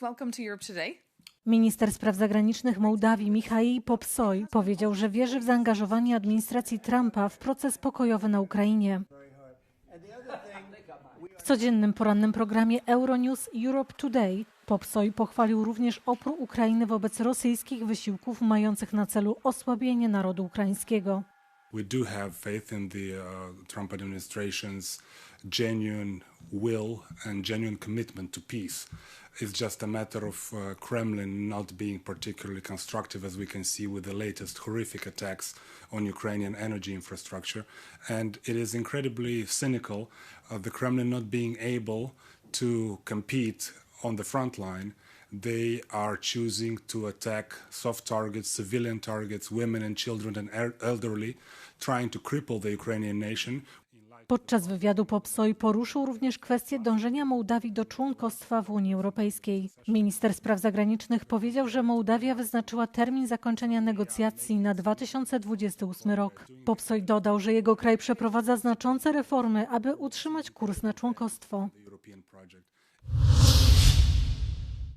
Welcome to Europe Today. Minister spraw zagranicznych Mołdawii Michał Popsoj powiedział, że wierzy w zaangażowanie administracji Trumpa w proces pokojowy na Ukrainie. W codziennym porannym programie Euronews Europe Today Popsoj pochwalił również opór Ukrainy wobec rosyjskich wysiłków mających na celu osłabienie narodu ukraińskiego. We do have faith in the uh, Trump administration's genuine will and genuine commitment to peace. It's just a matter of uh, Kremlin not being particularly constructive, as we can see with the latest horrific attacks on Ukrainian energy infrastructure. And it is incredibly cynical of the Kremlin not being able to compete on the front line they are choosing to attack soft targets, civilian targets, women and children and el- elderly, trying to cripple the Ukrainian nation. Podczas wywiadu Popsoj poruszył również kwestię dążenia Mołdawii do członkostwa w Unii Europejskiej. Minister spraw zagranicznych powiedział, że Mołdawia wyznaczyła termin zakończenia negocjacji na 2028 rok. Popsoj dodał, że jego kraj przeprowadza znaczące reformy, aby utrzymać kurs na członkostwo.